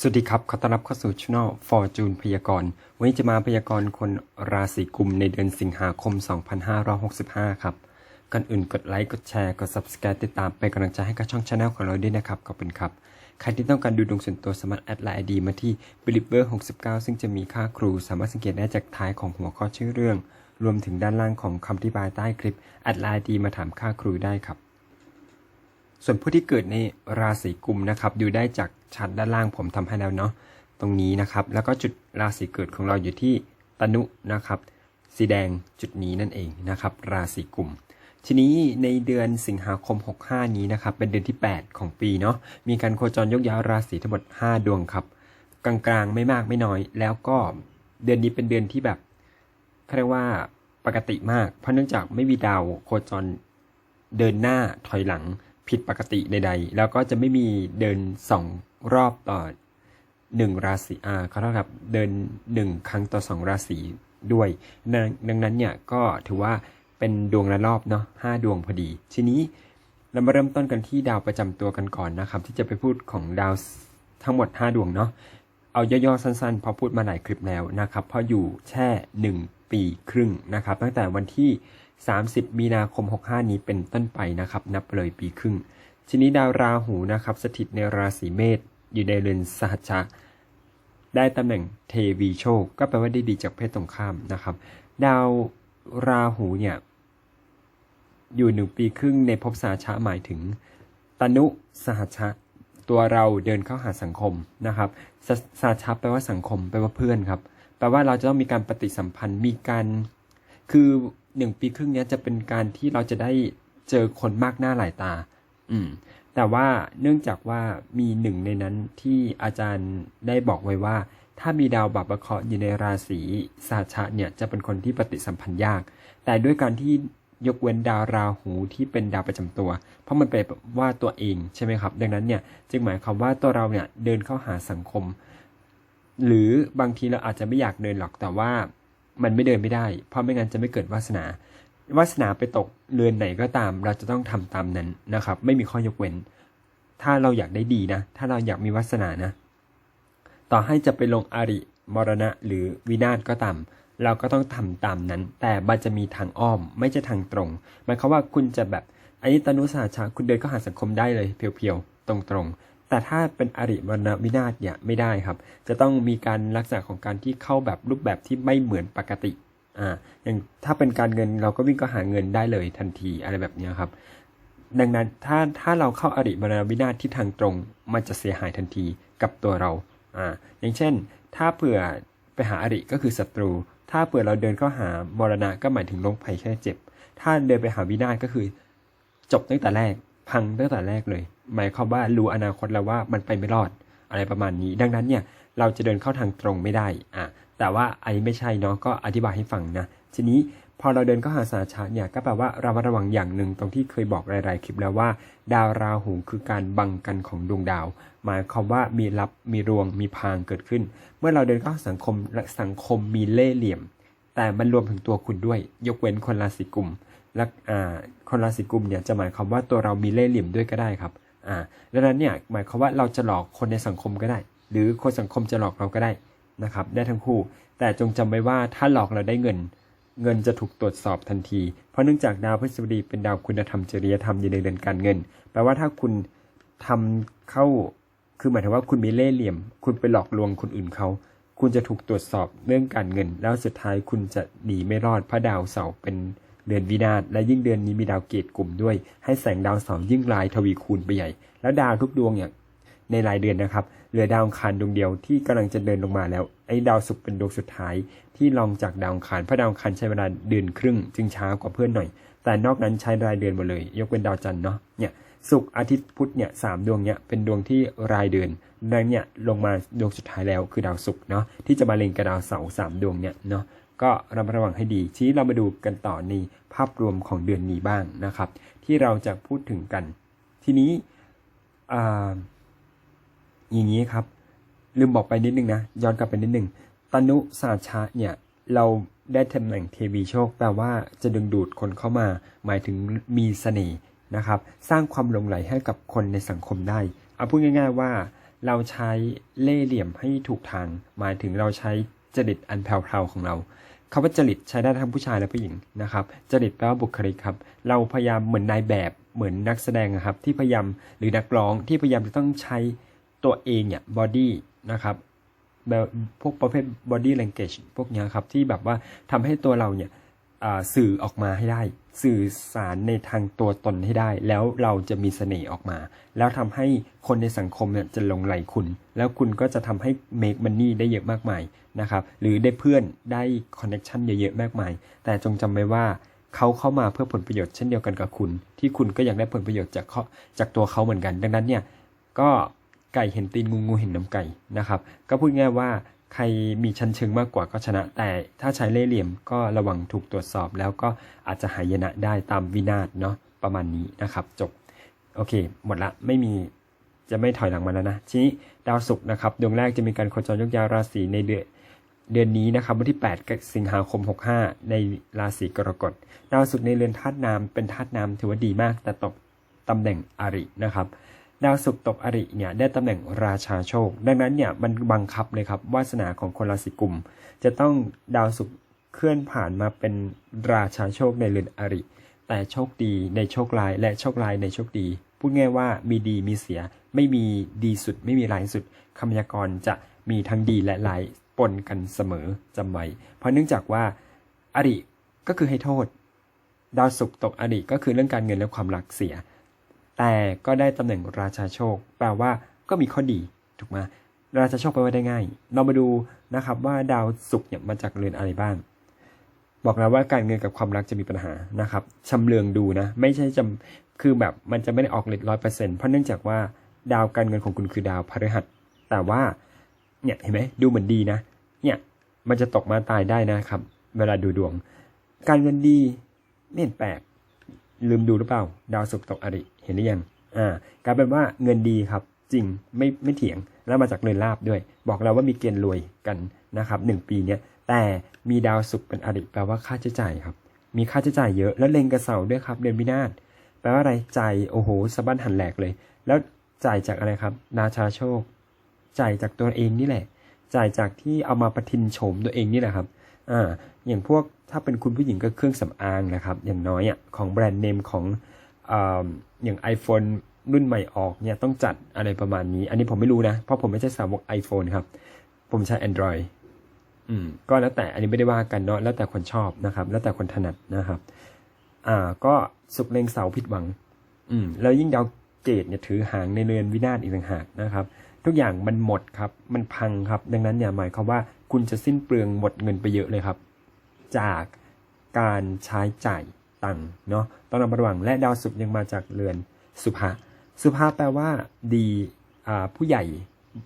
สวัสดีครับ ขอต้อนรับเข้าสู่ช่องฟอร์จูนพยากรณ์ วันนี้จะมาพยากรณ์คนราศีกุมในเดือนสิงหาคม 2565 ครับ ก่อนอื่นกดไลค์ กดแชร์ กด subscribe ติดตามเป็นกำลังใจให้กับช่องชาแนลของเราด้วยนะครับ ขอบคุณครับ ใครที่ต้องการดูดวงส่วนตัวสามารถแอดไลน์ไอดีมาที่ believer 69 ซึ่งจะมีค่าครู สามารถสังเกตได้จากท้ายของหัวข้อชื่อเรื่อง รวมถึงด้านล่างของคำอธิบายใต้คลิปแอดไลน์ดีมาถามค่าครูได้ครับ ส่วนผู้ที่เกิดในราศีกุมนะครับ ดูได้จากชัดด้านล่างผมทำให้แล้วเนาะตรงนี้นะครับ แล้วก็จุดราศีเกิดของเราอยู่ที่ตนุนะครับ สีแดงจุดนี้นั่นเองนะครับ ราศีกุมทีนี้ในเดือนสิงหาคม 65 นี้นะครับ เป็นเดือนที่ 8 ของปีเนาะมีการโคจรยกย้ายราศีทั้งหมด 5 ดวงครับ กลางๆไม่มากไม่น้อย แล้วก็เดือนนี้เป็นเดือนที่แบบเขาเรียกว่าปกติมาก เพราะเนื่องจากไม่มีดาวโคจรเดินหน้าถอยหลัง ผิดปกติใด ๆ แล้วก็จะไม่มีเดินสองรอบต่อหนึ่งราศีอ่าเขาเท่ากับเดินหนึ่งครั้งต่อสองราศีด้วยดังดังนั้นเนี่ยก็ถือว่าเป็นดวงละรอบเนาะห้าดวงพอดี ทีนี้เรามาเริ่มต้นกันที่ดาวประจำตัวกันก่อนนะครับ ที่จะไปพูดของดาวทั้งหมด 5 ดวงเนาะเอาย่อๆสั้นๆเพอพูดมาหลายคลิปแล้วนะครับเพราะอยู่แช่ 1 ปีครึ่งนะครับ ตั้งแต่วันที่ 30 มีนาคม 65 นี้เป็นต้นไปนะครับ นับเลยปีครึ่ง ทีนี้ดาวราหูนะครับ สถิตในราศีเมษอยู่ในเรือนสหัชชะ ได้ตำแหน่งเทวีโชค ก็แปลว่าได้ดีจากเพศตรงข้ามนะครับ ดาวราหูเนี่ยอยู่หนึ่งปีครึ่งในภพสาชะหมายถึง ตนุสหัชชะ ตัวเราเดินเข้าหาสังคมนะครับสสาชะแปลว่าสังคมแปลว่าเพื่อนครับแปลว่าเราจะต้องมีการปฏิสัมพันธ์มีการคือ หนึ่งปีครึ่งเนี้ยจะเป็นการที่เราจะได้เจอคนมากหน้าหลายตา อืม แต่ว่าเนื่องจากว่ามีหนึ่งในนั้นที่อาจารย์ได้บอกไว้ว่า ถ้ามีดาวบาปะเคราะห์อยู่ในราศีสาชะเนี่ยจะเป็นคนที่ปฏิสัมพันธ์ยาก แต่ด้วยการที่ยกเว้นดาวราหูที่เป็นดาวประจำตัว เพราะมันเป็นว่าตัวเองใช่ไหมครับ ดังนั้นเนี่ยจึงหมายความว่าตัวเราเนี่ยเดินเข้าหาสังคม หรือบางทีเราอาจจะไม่อยากเดินหรอกแต่ว่า มันไม่เดินไม่ได้ เพราะไม่งั้นจะไม่เกิดวาสนา วาสนาไปตกเรือนไหนก็ตาม เราจะต้องทำตามนั้นนะครับ ไม่มีข้อยกเว้น ถ้าเราอยากได้ดีนะ ถ้าเราอยากมีวาสนานะ ต่อให้จะไปลงอริมรณะหรือวินาศก็ตามเราก็ต้องทำตามนั้น แต่มันจะมีทางอ้อม ไม่ใช่ทางตรงหมายความว่าคุณจะแบบอันนี้ตนุสาชาคุณเดินเข้าหาสังคมได้เลยเพียวๆตรงๆ แต่ถ้าเป็นอริมรณวินาศเนี่ยไม่ได้ครับ จะต้องมีการลักษณะของการที่เข้าแบบรูปแบบที่ไม่เหมือนปกติอ่าอย่างถ้าเป็นการเงินเราก็วิ่งก็หาเงินได้เลยทันทีอะไรแบบนี้ครับ ดังนั้นถ้าถ้าเราเข้าอริมรณวินาศที่ทางตรง มันจะเสียหายทันทีกับตัวเราอ่าอย่างเช่น ถ้าเผื่อไปหาอริก็คือศัตรู ถ้าเผื่อเราเดินเข้าหามรณะก็หมายถึงโรคภัยแค่เจ็บ ถ้าเดินไปหาวินาศก็คือจบตั้งแต่แรก พังตั้งแต่แรกเลย หมายความว่ารู้อนาคตแล้วว่ามันไปไม่รอดอะไรประมาณนี้ ดังนั้นเนี่ยเราจะเดินเข้าทางตรงไม่ได้อะแต่ว่าอันนี้ไม่ใช่เนาะก็อธิบายให้ฟังนะ ทีนี้พอเราเดินเข้าหาสาชะเนี่ยก็แปลว่าเรามาระวังอย่างหนึ่งตรงที่เคยบอกหลายๆคลิปแล้วว่า ดาวราหูคือการบังกันของดวงดาว หมายความว่ามีรับมีรวงมีพางเกิดขึ้น เมื่อเราเดินเข้าสังคมสังคมมีเล่ห์เหลี่ยม แต่มันรวมถึงตัวคุณด้วย ยกเว้นคนราศีกุม และอ่าคนราศีกุมเนี่ยจะหมายความว่าตัวเรามีเล่ห์เหลี่ยมด้วยก็ได้ครับอ่าดังนั้นเนี่ยหมายความว่าเราจะหลอกคนในสังคมก็ได้ หรือคนสังคมจะหลอกเราก็ได้นะครับ ได้ทั้งคู่ แต่จงจำไว้ว่าถ้าหลอกเราได้เงิน เงินจะถูกตรวจสอบทันที เพราะเนื่องจากดาวพฤษบดีเป็นดาวคุณธรรมจริยธรรมอยู่ในเรือนการเงิน แปลว่าถ้าคุณทำเข้าคือหมายถึงว่าคุณมีเล่ห์เหลี่ยม คุณไปหลอกลวงคนอื่นเขา คุณจะถูกตรวจสอบเรื่องการเงิน แล้วสุดท้ายคุณจะหนีไม่รอดเพราะดาวเสาร์เป็น เดือนวินาศและยิ่งเดือนนี้มีดาวเกตกลุ่มด้วย ให้แสงดาวเสาร์ยิ่งลายทวีคูณไปใหญ่ แล้วดาวทุกดวงเนี่ยในรายเดือนนะครับเหลือดาวคารดวงเดียวที่กำลังจะเดินลงมาแล้ว ไอ้ดาวศุกร์เป็นดวงสุดท้ายที่รองจากดาวคารเพราะดาวคารใช้เวลาเดือนครึ่ง จึงช้ากว่าเพื่อนหน่อย แต่นอกนั้นใช้รายเดือนหมดเลย ยกเว้นดาวจันทร์เนาะเนี่ยศุกร์อาทิตย์พุธเนี่ยสามดวงเนี่ยเป็นดวงที่รายเดือนดังเนี่ยลงมาดวงสุดท้ายแล้วคือดาวศุกร์เนาะที่จะมาเล็งกับดาวเสาร์สามดวงเนี่ยเนาะ ก็ระมัดระวังให้ดีทีนี้เรามาดูกันต่อในภาพรวมของเดือนนี้บ้างนะครับ ที่เราจะพูดถึงกัน ทีนี้อ่าอย่างนี้ครับ ลืมบอกไปนิดนึงนะ ย้อนกลับไปนิดนึงตนุสาชะเนี่ยเราได้ตำแหน่งเทวีโชคแปลว่าจะดึงดูดคนเข้ามา หมายถึงมีเสน่ห์นะครับ สร้างความหลงไหลให้กับคนในสังคมได้เอาพูดง่าย ๆว่า เราใช้เล่ห์เหลี่ยมให้ถูกทาง หมายถึงเราใช้ จริตอันแผ่วๆของเราคาว่าจริตใช้ได้ทั้งผู้ชายและผู้หญิงนะครับ จริตแปลว่าบุคลิกครับ เราพยายามเหมือนนายแบบเหมือนนักแสดงอะครับ ที่พยายามหรือนักร้องที่พยายามจะต้องใช้ตัวเองเนี่ยบอดี้นะครับแบบพวกประเภท body language พวกนี้ครับ ที่แบบว่าทำให้ตัวเราเนี่ยสื่อออกมาให้ได้ สื่อสารในทางตัวตนให้ได้ แล้วเราจะมีเสน่ห์ออกมา แล้วทำให้คนในสังคมเนี่ยจะหลงไหลคุณ แล้วคุณก็จะทำให้ make money ได้เยอะมากมายนะครับ หรือได้เพื่อนได้ connection เยอะๆมากมาย แต่จงจำไว้ว่าเขาเข้ามาเพื่อผลประโยชน์เช่นเดียวกันกับคุณ ที่คุณก็อยากได้ผลประโยชน์จากเขาจากตัวเขาเหมือนกัน ดังนั้นเนี่ยก็ไก่เห็นตีนงูงูเห็นน้ำไก่นะครับ ก็พูดง่ายว่า ใครมีชั้นเชิงมากกว่าก็ชนะ แต่ถ้าใช้เล่ห์เหลี่ยมก็ระวังถูกตรวจสอบแล้วก็อาจจะหายนะได้ตามวินาศเนาะประมาณนี้นะครับ จบ โอเค หมดละไม่มีจะไม่ถอยหลังมาแล้วนะ ทีนี้ดาวศุกร์นะครับดวงแรกจะมีการโคจรยกย้ายราศีในเดือนเดือนนี้นะครับวันที่ 8 สิงหาคม 65 ในราศีกรกฎดาวศุกร์ในเรือนธาตุน้ำเป็นธาตุน้ำถือว่าดีมากแต่ตกตำแหน่งอรินะครับ ดาวศุกร์ตกอริเนี่ยได้ตำแหน่งราชาโชค ดังนั้นเนี่ยมันบังคับเลยครับวาสนาของคนราศีกุม จะต้องดาวศุกร์เคลื่อนผ่านมาเป็นราชาโชคในเรือนอริ แต่โชคดีในโชคลายและโชคลายในโชคดี พูดง่ายว่ามีดีมีเสีย ไม่มีดีสุด ไม่มีร้ายสุดคำพยากรณ์จะมีทั้งดีและร้ายปนกันเสมอจำไว้เพราะเนื่องจากว่าอริก็คือให้โทษ ดาวศุกร์ตกอริก็คือเรื่องการเงินและความรักเสีย แต่ก็ได้ตำแหน่งราชาโชค แปลว่าก็มีข้อดีถูกไหมราชาโชคแปว่าได้ง่าย เรามาดูนะครับว่าดาวศุกร์เนี่ยมาจากเรือนอะไรบ้าง บอกแล้วว่าการเงินกับความรักจะมีปัญหานะครับชำเลืองดูนะ ไม่ใช่จำคือแบบมันจะไม่ได้ออกฤทธิ์ร้อยเปอร์เซ็นต์เพราะเนื่องจากว่าดาวการเงินของคุณคือดาวพฤหัส แต่ว่าเนี่ยเห็นไหมดูเหมือนดีนะ เนี่ยมันจะตกมาตายได้นะครับ เวลาดูดวง การเงินดีไม่เห็นแปลกลืมดูหรือเปล่า ดาวศุกร์ตกอริ เห็นหรือยังอ่ากลายเป็นว่าเงินดีครับ จริงไม่ไม่เถียงแล้วมาจากเรือนลาบด้วย บอกเราว่ามีเกณฑ์รวยกันนะครับหนึ่งปีเนี้ยแต่มีดาวศุกร์เป็นอริแปลว่าค่าใช้จ่ายครับ มีค่าใช้จ่ายเยอะแล้วเล็งกระเสาด้วยครับเดือนวินาศแปลว่าอะไรจ่ายโอ้โหสะบั้นหันแหลกเลย แล้วจ่ายจากอะไรครับราชาโชค จ่ายจากตัวเองนี่แหละ จ่ายจากที่เอามาประทินโฉมตัวเองนี่แหละครับอ่าอย่างพวกถ้าเป็นคุณผู้หญิงก็เครื่องสำอางนะครับ อย่างน้อยอะของแบรนด์เนมของ อ่าอย่าง iPhone รุ่นใหม่ออกเนี่ยต้องจัดอะไรประมาณนี้ อันนี้ผมไม่รู้นะ เพราะผมไม่ใช่สาวก iPhone ครับ ผมใช้ Android อืมก็แล้วแต่อันนี้ไม่ได้ว่ากันเนาะแล้วแต่คนชอบนะครับ แล้วแต่คนถนัดนะครับ อ่า ก็สุกเลงเสาผิดหวัง อืมแล้วยิ่งดาวเกตเนี่ยถือหางในเรือนวินาศอีกต่างหากนะครับ ทุกอย่างมันหมดครับ มันพังครับ ดังนั้นเนี่ยหมายความว่าคุณจะสิ้นเปลืองหมดเงินไปเยอะเลยครับ จากการใช้จ่าย ตังเนาะต้องระมัดระวังและดาวศุกร์ยังมาจากเรือนสุภาสุภาแปลว่า ดีผู้ใหญ่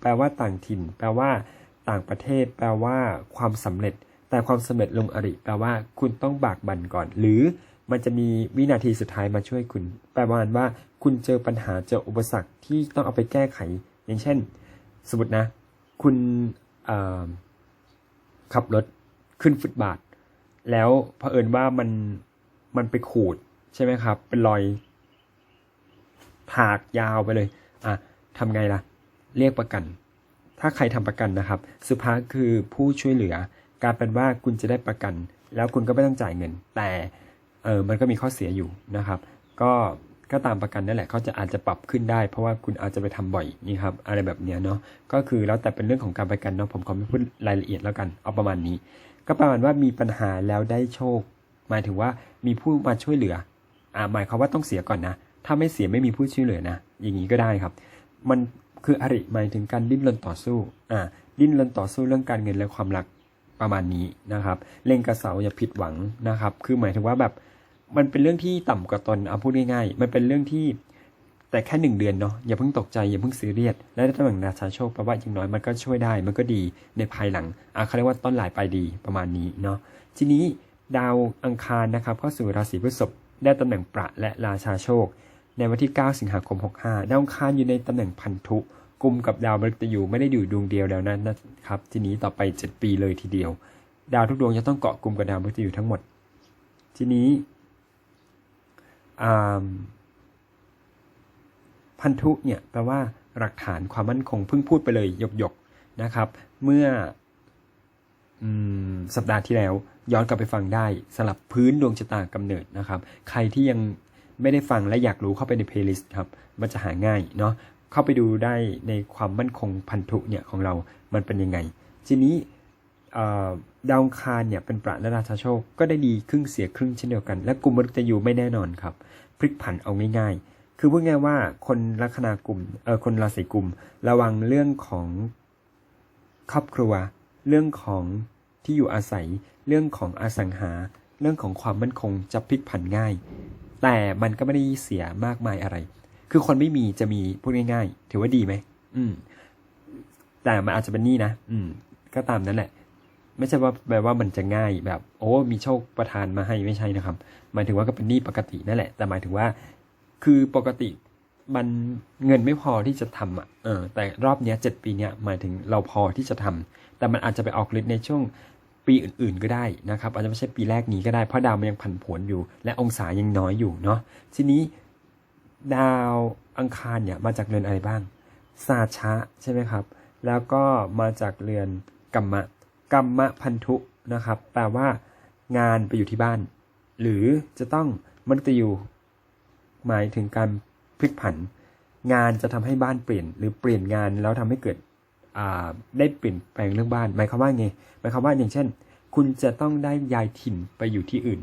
แปลว่าต่างถิ่น แปลว่า ต่างประเทศ แปลว่า ความสำเร็จ แต่ความสำเร็จลงอริ แปลว่า คุณต้องบากบั่นก่อน หรือมันจะมีวินาทีสุดท้ายมาช่วยคุณ แปลว่าว่า คุณเจอปัญหาเจออุปสรรคที่ต้องเอาไปแก้ไข อย่างเช่น สมมตินะ คุณขับรถขึ้นฟุตบาท แล้วเผอิญว่ามัน มันไปขูดใช่ไหมครับ เป็นรอยถากยาวไปเลย อะทำไงล่ะ เรียกประกัน ถ้าใครทำประกันนะครับ สุภาคือผู้ช่วยเหลือ การเป็นว่าคุณจะได้ประกัน แล้วคุณก็ไม่ต้องจ่ายเงิน แต่เออมันก็มีข้อเสียอยู่นะครับ ก็ก็ตามประกันนั่นแหละเขาจะอาจจะปรับขึ้นได้ เพราะว่าคุณอาจจะไปทำบ่อยนี่ครับอะไรแบบเนี้ยเนาะก็คือแล้วแต่เป็นเรื่องของการประกันเนาะผมขอไม่พูดรายละเอียดแล้วกัน เอาประมาณนี้ ก็ประมาณว่ามีปัญหาแล้วได้โชค หมายถึงว่ามีผู้มาช่วยเหลืออ่าหมายความว่าต้องเสียก่อนนะ ถ้าไม่เสียไม่มีผู้ช่วยเหลือนะ อย่างนี้ก็ได้ครับ มันคืออริหมายถึงการดิ้นรนต่อสู้อ่าดิ้นรนต่อสู้เรื่องการเงินและความรักประมาณนี้นะครับ เล็งกระเสาอย่าผิดหวังนะครับ คือหมายถึงว่าแบบมันเป็นเรื่องที่ต่ำกว่าตนเอาพูดง่ายๆ มันเป็นเรื่องที่แต่แค่หนึ่งเดือนเนาะอย่าเพิ่งตกใจอย่าเพิ่งซีเรียสและได้ตำแหน่งราชาโชคแปลว่าอย่างน้อยมันก็ช่วยได้มันก็ดีในภายหลังอะเขาเรียกว่าต้นหลายปลายดีประมาณนี้เนาะทีนี้ ดาวอังคารนะครับเข้าสู่ราศีพฤษภได้ตำแหน่งประและราชาโชค ในวันที่ 9 สิงหาคม 65 ดาวอังคารอยู่ในตำแหน่งพันธุกลุ่มกับดาวมฤตยูไม่ได้อยู่ดวงเดียวแล้วนะนะครับ ทีนี้ต่อไป 7 ปีเลยทีเดียว ดาวทุกดวงจะต้องเกาะกลุ่มกับดาวมฤตยูทั้งหมด ทีนี้พันธุเนี่ยแปลว่าหลักฐานความมั่นคงเพิ่งพูดไปเลยหยกๆนะครับ เมื่อ สัปดาห์ที่แล้ว ย้อนกลับไปฟังได้สลับพื้นดวงชะตากำเนิดนะครับ ใครที่ยังไม่ได้ฟังและอยากรู้เข้าไปในเพลย์ลิสต์ครับ มันจะหาง่ายเนาะเข้าไปดูได้ในความมั่นคงพันธุเนี่ยของเรามันเป็นยังไง ทีนี้ดาวคารเนี่ยเป็นประและราชาโชคก็ได้ดีครึ่งเสียครึ่งเช่นเดียวกัน และกลุ่มมนุษย์ยูไม่แน่นอนครับ พลิกผันเอาง่ายๆ คือพูดง่ายว่าคนลัคนากลุ่มเออคนราศีกลุ่มระวังเรื่องของครอบครัว เรื่องของที่อยู่อาศัย เรื่องของอสังหา เรื่องของความมั่นคงจะพลิกผันง่าย แต่มันก็ไม่ได้เสียมากมายอะไร คือคนไม่มีจะมีพูดง่าย ๆ ถือว่าดีไหมอืม แต่มันอาจจะเป็นนี้นะอืม ก็ตามนั้นแหละ ไม่ใช่ว่าแปลว่ามันจะง่ายแบบ โอ้มีโชคประทานมาให้ไม่ใช่นะครับหมายถึงว่าก็เป็นหนี้ปกตินั่นแหละ แต่หมายถึงว่า คือปกติมันเงินไม่พอที่จะทำอะ เออ แต่รอบเนี้ยเจ็ดปีเนี้ยหมายถึงเราพอที่จะทำ แต่มันอาจจะไปออกฤทธิ์ในช่วงปีอื่นๆก็ได้นะครับอาจจะไม่ใช่ปีแรกนี้ก็ได้เพราะดาวมันยังผันผวนอยู่ และองศายังน้อยอยู่เนาะทีนี้ดาวอังคารเนี่ยมาจากเรือนอะไรบ้างสาชะใช่ไหมครับ แล้วก็มาจากเรือนกัมมะกัมมะพันธุนะครับ แปลว่างานไปอยู่ที่บ้าน หรือจะต้องมันุษยูหมายถึงการพลิกผัน งานจะทำให้บ้านเปลี่ยน หรือเปลี่ยนงานแล้วทำให้เกิด ได้เปลี่ยนแปลงเรื่องบ้าน หมายความว่าไง หมายความว่าอย่างเช่น คุณจะต้องได้ย้ายถิ่นไปอยู่ที่อื่น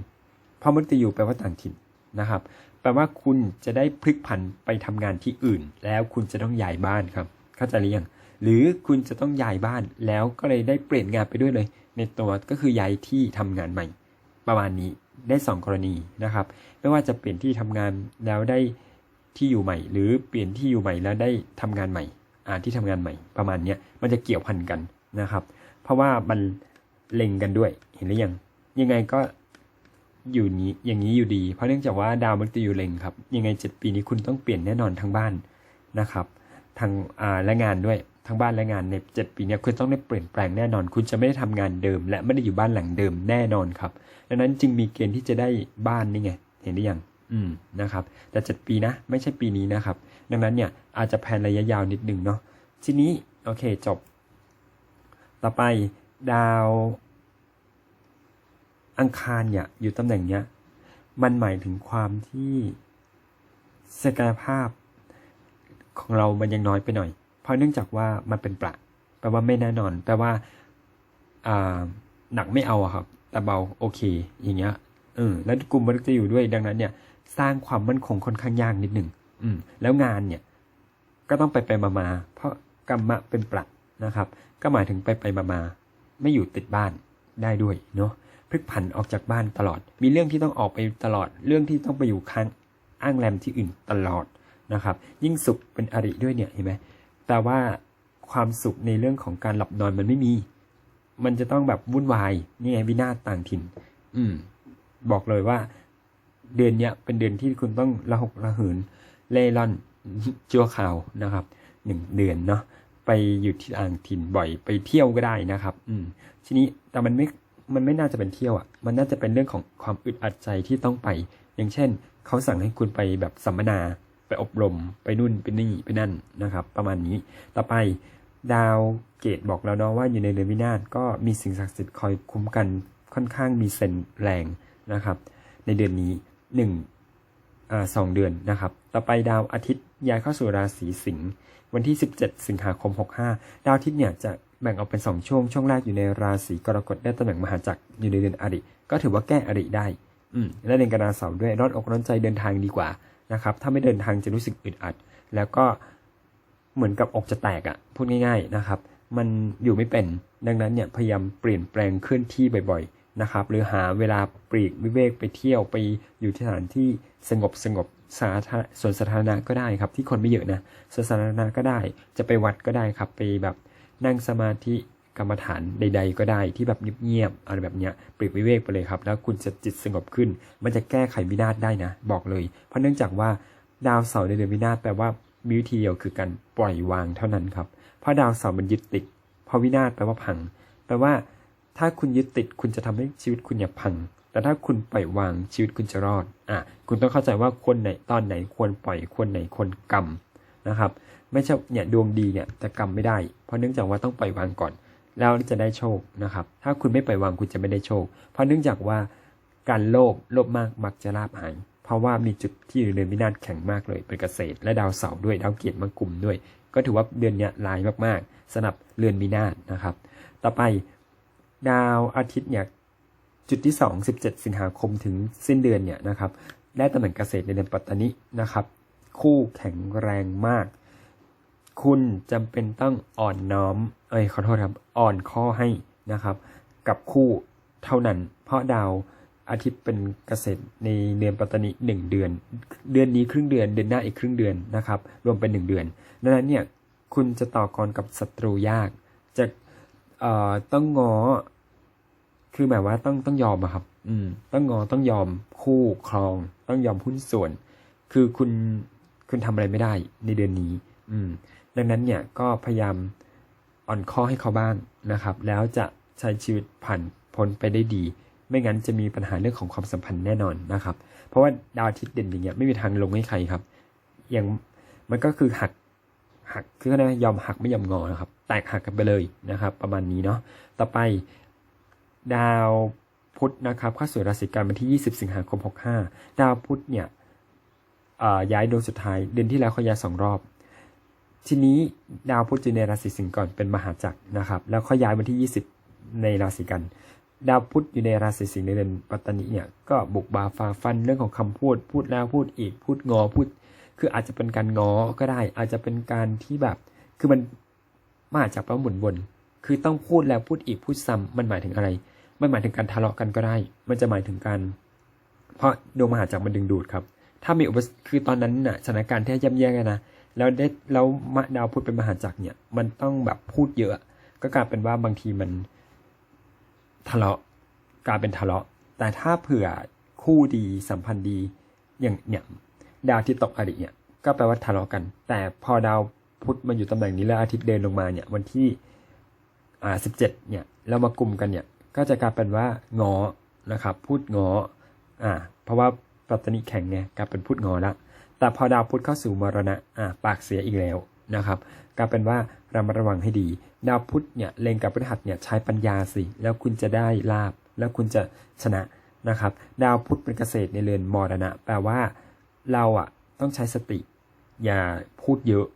เพราะมนุษยูแปลว่าต่างถิ่นนะครับ แปลว่าคุณจะได้พลิกผันไปทำงานที่อื่น แล้วคุณจะต้องย้ายบ้านครับ เข้าใจหรือยัง หรือคุณจะต้องย้ายบ้าน แล้วก็เลยได้เปลี่ยนงานไปด้วยเลย ในตัวก็คือย้ายที่ทำงานใหม่ ประมาณนี้ ได้สองกรณีนะครับ ไม่ว่าจะเปลี่ยนที่ทำงานแล้วได้ที่อยู่ใหม่ หรือเปลี่ยนที่อยู่ใหม่แล้วได้ทำงานใหม่ ที่ทำงานใหม่ประมาณเนี้ยมันจะเกี่ยวพันกันนะครับ เพราะว่ามันเล็งกันด้วยเห็นหรือยัง ยังไงก็อยู่นี้อย่างนี้อยู่ดี เพราะเนื่องจากว่าดาวมันจะอยู่เล็งครับ ยังไงเจ็ดปีนี้คุณต้องเปลี่ยนแน่นอนทั้งบ้านนะครับทางอ่าและงานด้วยทั้งบ้านและงานในเจ็ดปีนี้คุณต้องได้เปลี่ยนแปลงแน่นอน คุณจะไม่ได้ทำงานเดิม และไม่ได้อยู่บ้านหลังเดิมแน่นอนครับ ดังนั้นจึงมีเกณฑ์ที่จะได้บ้านนี่ไง เห็นหรือยังอืมนะครับ แต่เจ็ดปีนะ ไม่ใช่ปีนี้นะครับ ดังนั้นเนี่ยอาจจะแผนระยะยาวนิดหนึ่งเนาะทีนี้โอเคจบ ต่อไปดาวอังคารเนี่ยอยู่ตำแหน่งเนี้ยมันหมายถึงความที่ศักยภาพของเรามันยังน้อยไปหน่อย เพราะเนื่องจากว่ามันเป็นประแปลว่าไม่แน่นอน แปลว่าอ่าหนักไม่เอาอะครับ แต่เบาโอเค อย่างเงี้ยเออแล้วกลุ่มมันจะอยู่ด้วยดังนั้นเนี่ย สร้างความมั่นคงค่อนข้างยากนิดหนึ่ง อืม แล้วงานเนี่ย ก็ต้องไปไปมามาเพราะกรรมะเป็นประนะครับ ก็หมายถึงไปไปมามาไม่อยู่ติดบ้านได้ด้วยเนาะพลิกผันออกจากบ้านตลอด มีเรื่องที่ต้องออกไปตลอด เรื่องที่ต้องไปอยู่ค้างอ้างแรมที่อื่นตลอดนะครับ ยิ่งสุขเป็นอริด้วยเนี่ยเห็นไหมแต่ว่าความสุขในเรื่องของการหลับนอนมันไม่มี มันจะต้องแบบวุ่นวายนี่ไงวินาศต่างถิ่น อืม บอกเลยว่า เดือนเนี้ยเป็นเดือนที่คุณต้องระหกระเหืน เล่ร่อนชั่วคราวนะครับหนึ่งเดือนเนาะไปอยู่ที่อ่างถิ่นบ่อยไปเที่ยวก็ได้นะครับ อืมทีนี้แต่มันไม่มันไม่น่าจะเป็นเที่ยวอะ มันน่าจะเป็นเรื่องของความอึดอัดใจที่ต้องไป อย่างเช่น เขาสั่งให้คุณไปแบบสัมมนาไปอบรม ไปนู่นไปนี่ไปนั่นนะครับ ประมาณนี้ต่อไปดาวเกตบอกแล้วเนาะว่าอยู่ในเรือนวินาศก็มีสิ่งศักดิ์สิทธิ์คอยคุ้มกันค่อนข้างมีเซนแรงนะครับ ในเดือนนี้หนึ่ง สองเดือนนะครับ ต่อไปดาวอาทิตย์ย้ายเข้าสู่ราศีสิงห์วันที่ 17 สิงหาคม 65 ดาวอาทิตย์เนี่ยจะแบ่งออกเป็น 2 ช่วง ช่วงแรกอยู่ในราศีกรกฎได้ตำแหน่งมหาจักรอยู่ในเดือนอริ ก็ถือว่าแก้อริได้ อืมและเดือนกันดาเสาร์ด้วยร้อนอกร้อนใจเดินทางดีกว่านะครับ ถ้าไม่เดินทางจะรู้สึกอึดอัด แล้วก็เหมือนกับอกจะแตกอะ่ะ พูดง่าย ๆนะครับ มันอยู่ไม่เป็น ดังนั้นเนี่ยพยายามเปลี่ยนแปลงเคลื่อนที่บ่อยๆ นะครับ หรือหาเวลาปลีกวิเวกไปเที่ยวไปอยู่ที่สถานที่สงบสงบสาธารส่วนสาธารณะก็ได้ครับ ที่คนไม่เยอะนะส่วนสาธารณะก็ได้ จะไปวัดก็ได้ครับไปแบบนั่งสมาธิกรรมฐานใด ๆ ก็ได้ที่แบบเงียบๆอะไรแบบเนี้ยปลีกวิเวกไปเลยครับ แล้วคุณจะจิตสงบขึ้น มันจะแก้ไขวินาศได้นะ บอกเลย เพราะเนื่องจากว่าดาวเสาร์ในเดือนวินาศแปลว่ามีวิธีเดียวคือการปล่อยวางเท่านั้นครับเพราะดาวเสาร์มันยึดติดเพราะวินาศแปลว่าพัง แปลว่า ถ้าคุณยึดติดคุณจะทำให้ชีวิตคุณอย่าพัง แต่ถ้าคุณปล่อยวางชีวิตคุณจะรอด อะ คุณต้องเข้าใจว่าคนไหนตอนไหนควรปล่อยคนไหนควรกรรมนะครับ ไม่ใช่เนี่ยดวงดีเนี่ยแต่กรรมไม่ได้ เพราะเนื่องจากว่าต้องปล่อยวางก่อน แล้วจะได้โชคนะครับ ถ้าคุณไม่ปล่อยวางคุณจะไม่ได้โชค เพราะเนื่องจากว่าการโลภโลภมากมักจะลาบหาย เพราะว่ามีจุดที่อยู่ในวินาศแข็งมากเลยเป็นเกษตร และดาวเสาร์ด้วยดาวเกียรติมากลุ่มด้วย ก็ถือว่าเดือนเนี้ยลายมากๆสำหรับเรือนวินาศนะครับ ต่อไป ดาวอาทิตย์เนี่ยจุดที่ 2 17 สิงหาคมถึงสิ้นเดือนเนี่ยนะครับได้ตำแหน่งเกษตรในเดือนปัตตานินะครับ คู่แข็งแรงมาก คุณจำเป็นต้องอ่อนน้อม เอ้ยขอโทษครับอ่อนข้อให้นะครับ กับคู่เท่านั้น เพราะดาวอาทิตย์เป็นเกษตรในเดือนปัตตานิหนึ่งเดือน เดือนนี้ครึ่งเดือน เดือนหน้าอีกครึ่งเดือนนะครับ รวมเป็นหนึ่งเดือน ดังนั้นเนี่ยคุณจะต่อกรกับศัตรูยาก จะ เอ่อต้องงอ คือหมายว่าต้องต้องยอมอะครับ อืม ต้องงอต้องยอมคู่ครอง ต้องยอมหุ้นส่วน คือคุณคุณทำอะไรไม่ได้ในเดือนนี้ อืม ดังนั้นเนี่ยก็พยายามอ่อนข้อให้เขาบ้างนะครับ แล้วจะใช้ชีวิตผ่านพ้นไปได้ดี ไม่งั้นจะมีปัญหาเรื่องของความสัมพันธ์แน่นอนนะครับ เพราะว่าดาวอาทิตย์เด่นอย่างเงี้ยไม่มีทางลงให้ใครครับ อย่างมันก็คือหักหักคืออะไรยอมหักไม่ยอมงอนะครับ แตกหักกันไปเลยนะครับ ประมาณนี้เนาะต่อไปดาวพุธนะครับเข้าสู่ราศีกันวันที่ 20 สิงหาคม 65 ดาวพุธเนี่ยย้ายดวงสุดท้ายเดือนที่แล้วเขาย้ายสองรอบ ทีนี้ดาวพุธอยู่ในราศีสิงห์ก่อนเป็นมหาจักรนะครับ แล้วเขาย้ายวันที่ 20 ในราศีกันดาวพุธอยู่ในราศีสิงห์ในเดือนปัตตานีเนี่ยก็บุกบาฟาฟันเรื่องของคำพูด พูดแล้วพูดอีกพูดงอพูด คืออาจจะเป็นการงอก็ได้ อาจจะเป็นการที่แบบ คือมัน มาจากแปลว่าหมุนวนคือต้องพูดแล้วพูดอีกพูดซ้ำมันหมายถึงอะไร มันหมายถึงการทะเลาะกันก็ได้ มันจะหมายถึงการ เพราะดวงมหาจักรมันดึงดูดครับ ถ้ามีอุปสคือตอนนั้นน่ะสถานการณ์ที่ย่ำแย่กันนะแล้วได้แล้วมะดาวพุธเป็นมหาจักรเนี่ย มันต้องแบบพูดเยอะ ก็กลายเป็นว่าบางทีมันทะเลาะกลายเป็นทะเลาะ แต่ถ้าเผื่อคู่ดีสัมพันธ์ดีอย่างเนี่ยดาวที่ตกอริเนี่ยก็แปลว่าทะเลาะกัน แต่พอดาว พุธมาอยู่ตำแหน่งนี้แล้วอาทิตย์เดินลงมาเนี่ยวันที่อ่าสิบเจ็ดเนี่ยแล้วมากลุ่มกันเนี่ยก็จะกลายเป็นว่างอนะครับพูดงออ่าเพราะว่าปัตตานิแข็งเนี่ยกลายเป็นพูดงอละแต่พอดาวพุธเข้าสู่มรณะอ่าปากเสียอีกแล้วนะครับกลายเป็นว่าเระมัดระวังให้ดี ดาวพุธเนี่ยเล็งกับพฤหัสเนี่ยใช้ปัญญาสิ แล้วคุณจะได้ลาบ แล้วคุณจะชนะนะครับ ดาวพุธเป็นเกษตรในเรือนมรณะ แปลว่าเราอะต้องใช้สติ อย่าพูดเยอะ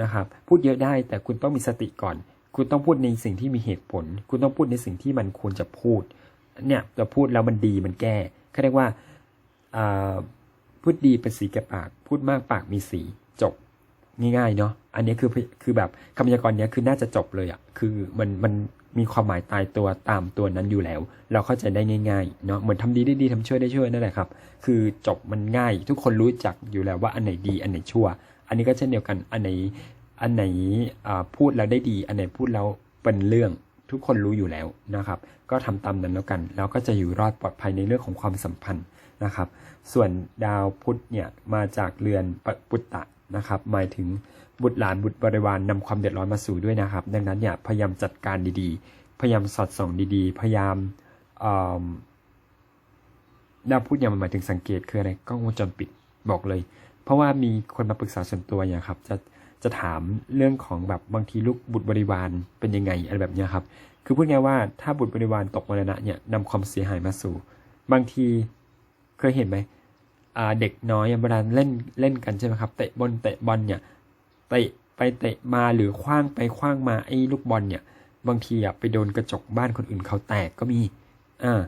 นะครับ พูดเยอะได้แต่คุณต้องมีสติก่อน คุณต้องพูดในสิ่งที่มีเหตุผล คุณต้องพูดในสิ่งที่มันควรจะพูด เนี่ยจะพูดแล้วมันดีมันแก้เขาเรียกว่าพูดดีเป็นสีแก่ปาก พูดมากปากมีสีจบง่ายๆเนาะอันนี้คือคือแบบคำพยากรณ์เนี้ยคือน่าจะจบเลยอะ่ะคือมันมันมีความหมายตายตัวตามตัวนั้นอยู่แล้ว เราเข้าใจได้ง่ายๆเนาะเหมือนทำดีได้ดีทำชั่วได้ชั่วนั่นแหละครับ คือจบมันง่าย ทุกคนรู้จักอยู่แล้วว่าอันไหนดีอันไหนชั่ว อันนี้ก็เช่นเดียวกัน อันไหน อันไหนพูดแล้วได้ดี อันไหนพูดแล้วเป็นเรื่อง ทุกคนรู้อยู่แล้วนะครับ ก็ทำตามนั้นแล้วกัน แล้วก็จะอยู่รอดปลอดภัยในเรื่องของความสัมพันธ์นะครับ ส่วนดาวพุธเนี่ยมาจากเรือนปปุตตะนะครับ หมายถึงบุตรหลานบุตรบริวารนนำความเดือดร้อนมาสู่ด้วยนะครับ ดังนั้นเนี่ยพยายามจัดการดีๆ พยายามสอดส่องดีๆ พยายามเอิ่มดาวพุธเนี่ยมันหมายถึงสังเกตคืออะไรกล้องวงจรปิดบอกเลย เพราะว่ามีคนมาปรึกษาส่วนตัวอย่างครับ จะจะถามเรื่องของแบบบางทีลูกบุตรบริวารเป็นยังไงอะไรแบบเนี้ยครับ คือพูดง่ายว่าถ้าบุตรบริวารตกมรณะเนี่ยนำความเสียหายมาสู่ บางทีเคยเห็นไหมเด็กน้อยเวลาเล่นเล่นกันใช่ไหมครับเตะบอลเตะบอลเนี่ยเตะไปเตะมาหรือคว้างไปคว้างมาไอ้ลูกบอลเนี่ย บางทีอะไปโดนกระจกบ้านคนอื่นเขาแตกก็มีอ่า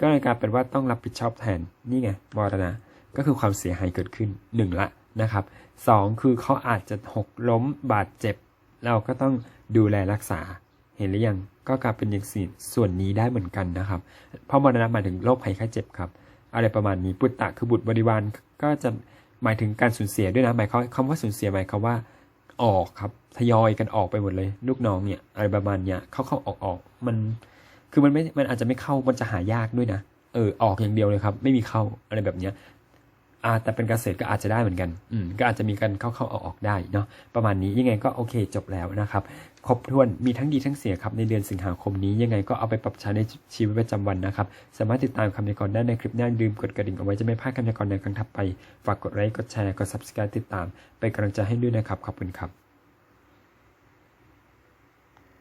ก็เลยกลายเป็นว่าต้องรับผิดชอบแทนนี่ไงมรณะ ก็คือความเสียหายเกิดขึ้นหนึ่งละนะครับสองคือเขาอาจจะหกล้มบาดเจ็บ เราก็ต้องดูแลรักษาเห็นหรือยังก็กลายเป็นอย่างสิ่ส่วนนี้ได้เหมือนกันนะครับ เพราะมรณะหมายถึงโรคภัยไข้เจ็บครับ อะไรประมาณนี้ปุตตะคือบุตรบริวารก็จะหมายถึงการสูญเสียด้วยนะหมายความคำว่าสูญเสียหมายความว่าออกครับทยอยกันออกไปหมดเลย ลูกน้องเนี่ยอะไรประมาณเนี้ยเข้าเข้าออกออกมันคือมันไม่มันอาจจะไม่เข้ามันจะหายากด้วยนะเออออกอย่างเดียวเลยครับ ไม่มีเข้าอะไรแบบเนี้ย อาแต่เป็นเกษตรก็อาจจะได้เหมือนกัน อืมก็อาจจะมีการเข้าๆออกๆได้เนาะประมาณนี้ยังไงก็โอเคจบแล้วนะครับ ครบถ้วนมีทั้งดีทั้งเสียครับในเดือนสิงหาคมนี้ยังไงก็เอาไปปรับใช้ในชีวิตประจำวันนะครับ สามารถติดตามคำในกรได้ในคลิปหน้าลืมกดกระดิ่งเอาไว้จะไม่พลาดคำในกรในครั้งถัดไป ฝากกดไลค์กดแชร์กด subscribe ติดตามเป็นกำลังใจให้ด้วยนะครับขอบคุณครับ